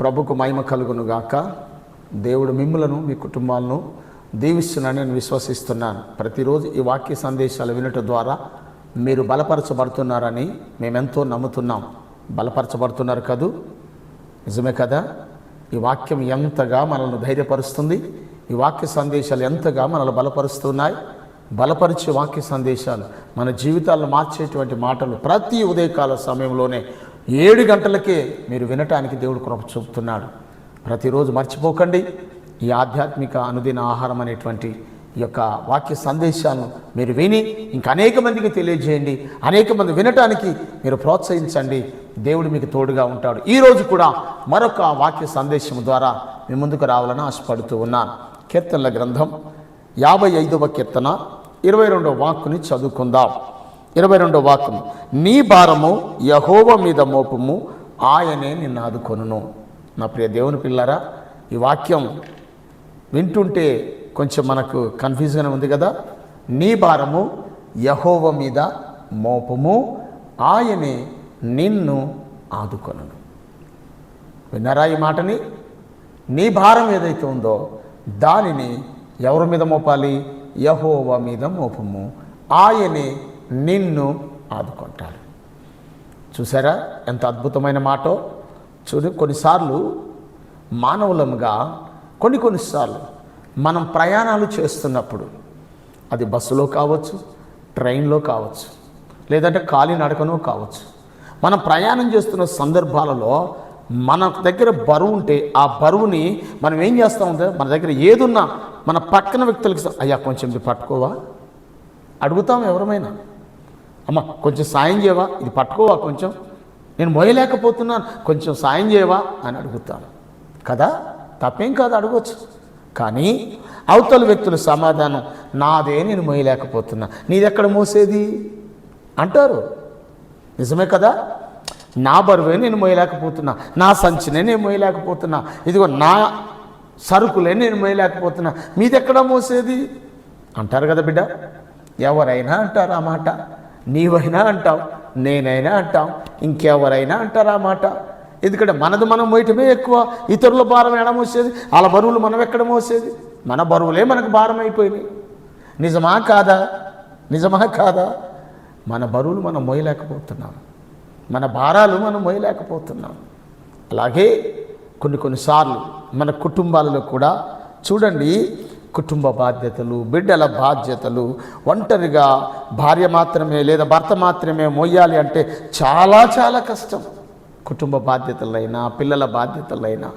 ప్రభుకు మహిమ కలుగును గాక. దేవుడు మిమ్ములను మీ కుటుంబాలను దీవిస్తున్నానని నేను విశ్వసిస్తున్నాను. ప్రతిరోజు ఈ వాక్య సందేశాలు వినటం ద్వారా మీరు బలపరచబడుతున్నారని మేమెంతో నమ్ముతున్నాం. బలపరచబడుతున్నారు కదూ? నిజమే కదా? ఈ వాక్యం ఎంతగా మనల్ని ధైర్యపరుస్తుంది ఈ వాక్య సందేశాలు ఎంతగా మనల్ని బలపరుస్తున్నాయి. బలపరిచే వాక్య సందేశాలు మన జీవితాలను మార్చేటువంటి మాటలు ప్రతి ఉదయకాల సమయంలోనే ఏడు గంటలకే మీరు వినటానికి దేవుడు కృప చూపుతున్నాడు. ప్రతిరోజు మర్చిపోకండి. ఈ ఆధ్యాత్మిక అనుదిన ఆహారం అనేటువంటి ఈ యొక్క వాక్య సందేశాలను మీరు విని ఇంకా అనేక మందికి తెలియజేయండి. అనేక మంది వినటానికి మీరు ప్రోత్సహించండి. దేవుడు మీకు తోడుగా ఉంటాడు. ఈరోజు కూడా మరొక వాక్య సందేశం ద్వారా మీ ముందుకు రావాలని ఆశపడుతూ ఉన్నాను. కీర్తనల గ్రంథం యాభై ఐదవ కీర్తన ఇరవై రెండవ వాక్కుని చదువుకుందాం. ఇరవై రెండో వాక్యం. నీ భారము యహోవ మీద మోపము ఆయనే నిన్ను ఆదుకొనును. నా ప్రియ దేవుని పిల్లరా ఈ వాక్యం వింటుంటే కొంచెం మనకు కన్ఫ్యూజన్ ఉంది కదా? నీ భారము యహోవ మీద మోపము ఆయనే నిన్ను ఆదుకొనను. విన్నారా ఈ మాటని? నీ భారం ఏదైతే ఉందో దానిని ఎవరి మీద మోపాలి? యహోవ మీద మోపము ఆయనే నిన్ను ఆదుకుంటాడు చూసారా ఎంత అద్భుతమైన మాటో? చూడు కొన్నిసార్లు మానవులముగా కొన్ని కొన్నిసార్లు మనం ప్రయాణాలు చేస్తున్నప్పుడు అది బస్సులో కావచ్చు ట్రైన్లో కావచ్చు లేదంటే కాలినడకనో కావచ్చు మనం ప్రయాణం చేస్తున్న సందర్భాలలో మన దగ్గర బరువు ఉంటే ఆ బరువుని మనం ఏం చేస్తామంటే మన దగ్గర ఏదున్నా మన పక్కన వ్యక్తులకి అయ్యా కొంచెం ఇది పట్టుకోవా? అడుగుతాం ఎవరమైనా. అమ్మ కొంచెం సాయం చేయవా? ఇది పట్టుకోవా కొంచెం? నేను మోయలేకపోతున్నాను కొంచెం సాయం చేయవా? అని అడుగుతాను. కదా? తప్పేం కాదు అడగవచ్చు కానీ అవతల వ్యక్తుల సమాధానం నాదే నేను మోయలేకపోతున్నా నీదెక్కడ మోసేది? అంటారు. నిజమే కదా? నా బరువే నేను మోయలేకపోతున్నా నా సంచినే నేను మోయలేకపోతున్నా ఇదిగో నా సరుకులే నేను మోయలేకపోతున్నా మీదెక్కడ మోసేది? అంటారు కదా బిడ్డ. ఎవరైనా అంటారు ఆ మాట. నీవైనా అంటావు నేనైనా అంటాం ఇంకెవరైనా అంటారు మాట. ఎందుకంటే మనది మనం మోయటమే ఎక్కువ. ఇతరుల భారం ఎడ మోసేది? వాళ్ళ బరువులు మనం ఎక్కడ మోసేది? మన బరువులే మనకు భారం అయిపోయినాయి. నిజమా కాదా? నిజమా కాదా? మన బరువులు మనం మోయలేకపోతున్నాం. మన భారాలు మనం మోయలేకపోతున్నాం. అలాగే కొన్ని కొన్నిసార్లు మన కుటుంబాలలో కూడా చూడండి కుటుంబ బాధ్యతలు బిడ్డల బాధ్యతలు ఒంటరిగా భార్య మాత్రమే లేదా భర్త మాత్రమే మోయాలి అంటే చాలా చాలా కష్టం. కుటుంబ బాధ్యతలైనా పిల్లల బాధ్యతలైనా.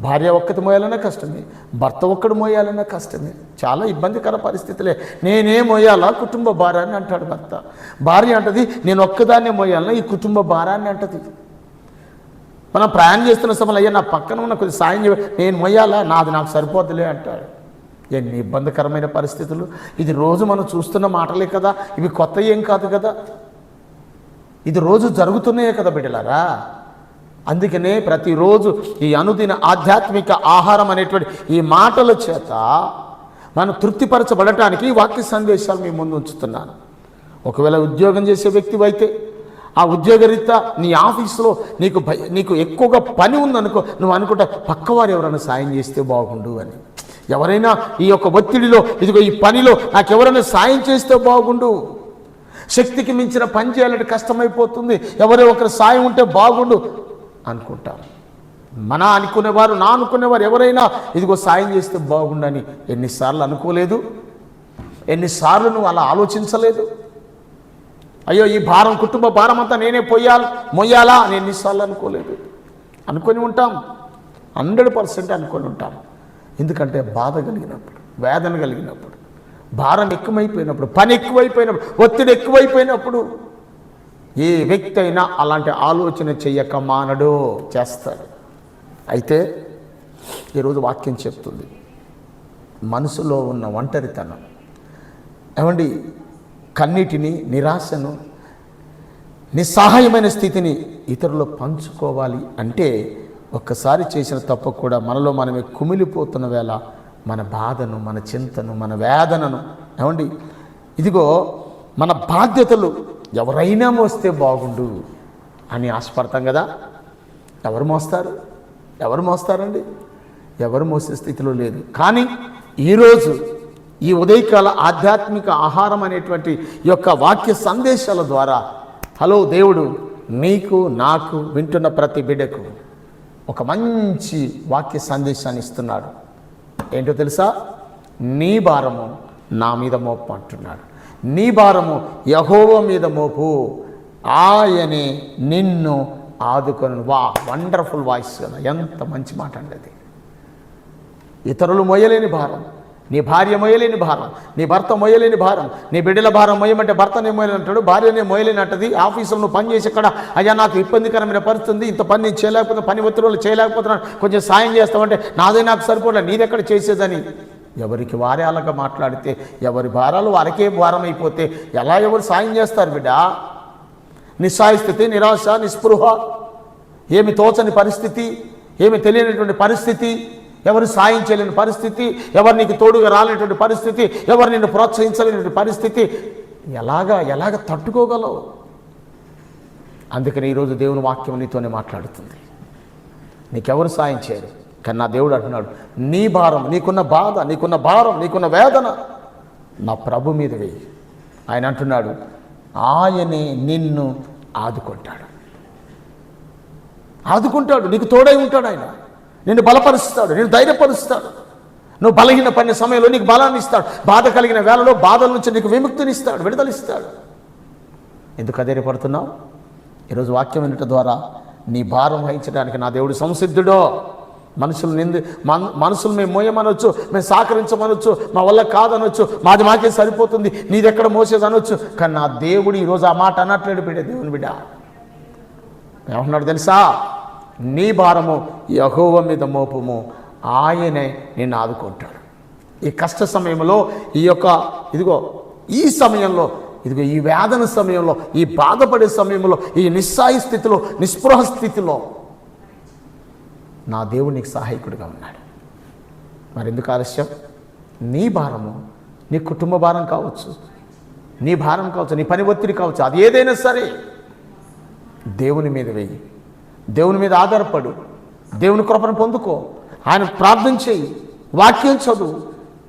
భార్య ఒక్కటి మోయాలన్నా కష్టమే భర్త ఒక్కడు మోయాలన్నా కష్టమే. చాలా ఇబ్బందికర పరిస్థితులే. నేనే మోయాలా? కుటుంబ భారాన్ని అంటాడు భర్త. భార్య అంటది నేను ఒక్కదాన్నే మోయాలన్నా ఈ కుటుంబ భారాన్ని అంటది. మనం ప్రయాణం చేస్తున్న సమయంలో అయ్యా నా పక్కన ఉన్న కొద్ది సాయం నేను మొయ్యాలా నాది నాకు సరిపోద్దులే అంటాడు. ఎన్ని ఇబ్బందికరమైన పరిస్థితులు. ఇది రోజు మనం చూస్తున్న మాటలే కదా ఇవి కొత్త ఏం కాదు కదా. ఇది రోజు జరుగుతున్నాయే కదా బిడ్డలారా. అందుకనే ప్రతిరోజు ఈ అనుదిన ఆధ్యాత్మిక ఆహారం అనేటువంటి ఈ మాటల చేత మనం తృప్తిపరచబడటానికి ఈ వాక్య సందేశాలు మీ ముందు ఉంచుతున్నాను. ఒకవేళ ఉద్యోగం చేసే వ్యక్తి అయితే ఆ ఉద్యోగరీత్యా నీ ఆఫీసులో నీకు భయ నీకు ఎక్కువగా పని ఉందనుకో నువ్వు అనుకుంటా పక్కవారు ఎవరైనా సాయం చేస్తే బాగుండు అని. ఎవరైనా ఈ యొక్క ఒత్తిడిలో ఇదిగో ఈ పనిలో నాకు ఎవరైనా సాయం చేస్తే బాగుండు. శక్తికి మించిన పని చేయాలంటే కష్టమైపోతుంది. ఎవరో ఒకరు సాయం ఉంటే బాగుండు అనుకుంటాం మన అనుకునేవారు నా అనుకునేవారు ఎవరైనా ఇదిగో సాయం చేస్తే బాగుండని ఎన్నిసార్లు అనుకోలేదు? ఎన్నిసార్లు నువ్వు అలా ఆలోచించలేదు? అయ్యో ఈ భారం కుటుంబ భారం అంతా నేనే పోయాలి మొయ్యాలా అని ఎన్నిసార్లు అనుకోలేదు? అనుకొని ఉంటాం. హండ్రెడ్ పర్సెంట్ అనుకొని ఉంటాం. ఎందుకంటే బాధ కలిగినప్పుడు వేదన కలిగినప్పుడు భారం ఎక్కువైపోయినప్పుడు పని ఎక్కువైపోయినప్పుడు ఒత్తిడి ఎక్కువైపోయినప్పుడు ఏ వ్యక్తి అయినా అలాంటి ఆలోచన చెయ్యక మానడు చేస్తాడు. అయితే ఈరోజు వాక్యం చెప్తుంది. మనసులో ఉన్న ఒంటరితనం. ఏమండి? కన్నిటిని నిరాశను నిస్సహాయమైన స్థితిని ఇతరులు పంచుకోవాలి అంటే ఒక్కసారి చేసిన తప్పు కూడా మనలో మనమే కుమిలిపోతున్న వేళ మన బాధను మన చింతను మన వేదనను. ఏమండి? ఇదిగో మన బాధ్యతలు ఎవరైనా మోస్తే బాగుండు అని ఆశపడతాం కదా. ఎవరు మోస్తారు? ఎవరు మోస్తారండి? ఎవరు మోసే స్థితిలో లేదు. కానీ ఈరోజు ఈ ఉదయకాల ఆధ్యాత్మిక ఆహారం అనేటువంటి యొక్క వాక్య సందేశాల ద్వారా హలో దేవుడు నీకు నాకు వింటున్న ప్రతి బిడ్డకు ఒక మంచి వాక్య సందేశాన్ని ఇస్తున్నాడు. ఏంటో తెలుసా? నీ భారము నా మీద మోపు అంటున్నాడు. నీ భారము యహోవ మీద మోపు. ఆయనే నిన్ను ఆదుకొని. వా వండర్ఫుల్ వాయిస్ కదా. ఎంత మంచి మాట అండి అది. ఇతరులు మొయ్యలేని భారం. నీ భార్య మొయ్యలేని భారం నీ భర్త మొయ్యలేని భారం నీ బిడ్డల భారం మొయ్యమంటే భర్తనే మొయ్యలేని భార్యనే మొయ్యలేని ఆఫీసులో నువ్వు పని చేసి ఇక్కడ అయ్యా నాకు ఇబ్బందికరమైన పరిస్థితి ఇంత పని నేను చేయలేకపోతే పని ఒత్తిడిలో చేయలేకపోతున్నాను కొంచెం సాయం చేస్తామంటే నాదే నాకు సరిపోలే నీదెక్కడ చేసేదని? ఎవరికి వారే అలాగా మాట్లాడితే ఎవరి భారాలు వారికే భారం అయిపోతే ఎలా ఎవరు సాయం చేస్తారు బిడ్డ? నిస్సాయస్థితి నిరాశ నిస్పృహ ఏమి తోచని పరిస్థితి ఏమి తెలియనటువంటి పరిస్థితి ఎవరు సాయం చేయలేని పరిస్థితి ఎవరు నీకు తోడుగా రాలేటువంటి పరిస్థితి ఎవరు నిన్ను ప్రోత్సహించలేనటువంటి పరిస్థితి. ఎలాగా ఎలాగ తట్టుకోగలవు? అందుకని ఈరోజు దేవుని వాక్యం నీతోనే మాట్లాడుతుంది. నీకెవరు సాయం చేయరు కానీ నా దేవుడు అంటున్నాడు నీ భారం నీకున్న బాధ నీకున్న భారం నీకున్న వేదన నా ప్రభు మీద వేయి. ఆయన అంటున్నాడు ఆయనే నిన్ను ఆదుకుంటాడు. ఆదుకుంటాడు నీకు తోడై ఉంటాడు ఆయన. నిన్ను బలపరుస్తాడు నేను ధైర్యపరుస్తాడు. నువ్వు బలహీన పడిన సమయంలో నీకు బలాన్ని ఇస్తాడు. బాధ కలిగిన వేళలో బాధల నుంచి నీకు విముక్తినిస్తాడు విడుదలిస్తాడు. ఎందుకు అధైర్యపడుతున్నావు ఈరోజు వాక్యం వినట ద్వారా నీ భారం వహించడానికి నా దేవుడు సంసిద్ధుడో. మనుషులు నింది మన మనుషులు మేము మోయమనొచ్చు మేము సహకరించమనొచ్చు మా వల్ల కాదనొచ్చు మాది మాకే సరిపోతుంది నీదెక్కడ మోసేది అనొచ్చు కానీ నా దేవుడు ఈరోజు ఆ మాట అనట్లేడు బిడ్డ దేవుని బిడ్డ. ఏమంటున్నాడు తెలుసా? నీ భారము యహోవ మీద మోపము. ఆయనే నిన్ను ఆదుకుంటాడు. ఈ కష్ట సమయంలో ఈ యొక్క ఇదిగో ఈ సమయంలో ఇదిగో ఈ వేదన సమయంలో ఈ బాధపడే సమయంలో ఈ నిస్సాయి స్థితిలో నిస్పృహ స్థితిలో నా దేవుడు నీకు సహాయకుడిగా ఉన్నాడు. మరి ఎందుకు ఆలస్యం? నీ భారము నీ కుటుంబ భారం కావచ్చు నీ భారం కావచ్చు నీ పని ఒత్తిడి కావచ్చు అది ఏదైనా సరే దేవుని మీద వెయ్యి దేవుని మీద ఆధారపడు. దేవుని కృపను పొందుకో. ఆయన ప్రార్థన చేయి. వాక్యం చదువు.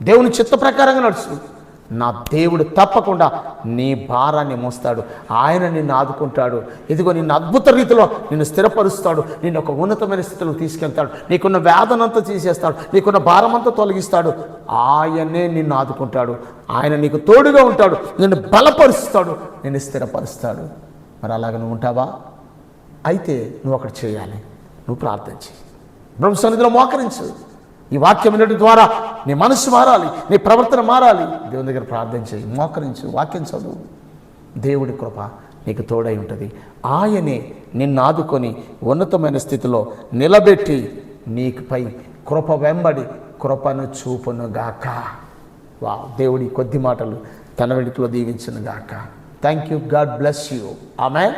దేవుని చిత్త ప్రకారంగా నడుచు నా దేవుడు తప్పకుండా నీ భారాన్ని మోస్తాడు. ఆయన నిన్ను ఆదుకుంటాడు. ఇదిగో నిన్ను అద్భుత రీతిలో నిన్ను స్థిరపరుస్తాడు. నిన్ను ఒక ఉన్నతమైన స్థితిలో తీసుకెళ్తాడు. నీకున్న వేదనంతా తీసేస్తాడు. నీకున్న భారమంతా తొలగిస్తాడు. ఆయనే నిన్ను ఆదుకుంటాడు. ఆయన నీకు తోడుగా ఉంటాడు. నిన్ను బలపరుస్తాడు. నిన్ను స్థిరపరుస్తాడు. మరి అలాగ నువ్వు ఉంటావా? అయితే నువ్వు అక్కడ చేయాలి. నువ్వు ప్రార్థన చేయి. బ్రహ్మ సన్నిధిలో మోకరించు. ఈ వాక్యం వినడం ద్వారా నీ మనసు మారాలి నీ ప్రవర్తన మారాలి. దేవుని దగ్గర ప్రార్థన చేయి. మోకరించు. వాక్యం చదువు. దేవుడి కృప నీకు తోడై ఉంటుంది. ఆయనే నిన్ను ఆదుకొని ఉన్నతమైన స్థితిలో నిలబెట్టి నీకుపై కృప వెంబడి కృపను చూపును గాక. వా దేవుడి కొద్ది మాటలు తన వెనుకలో దీవించును గాక. Thank you God bless you ఆమె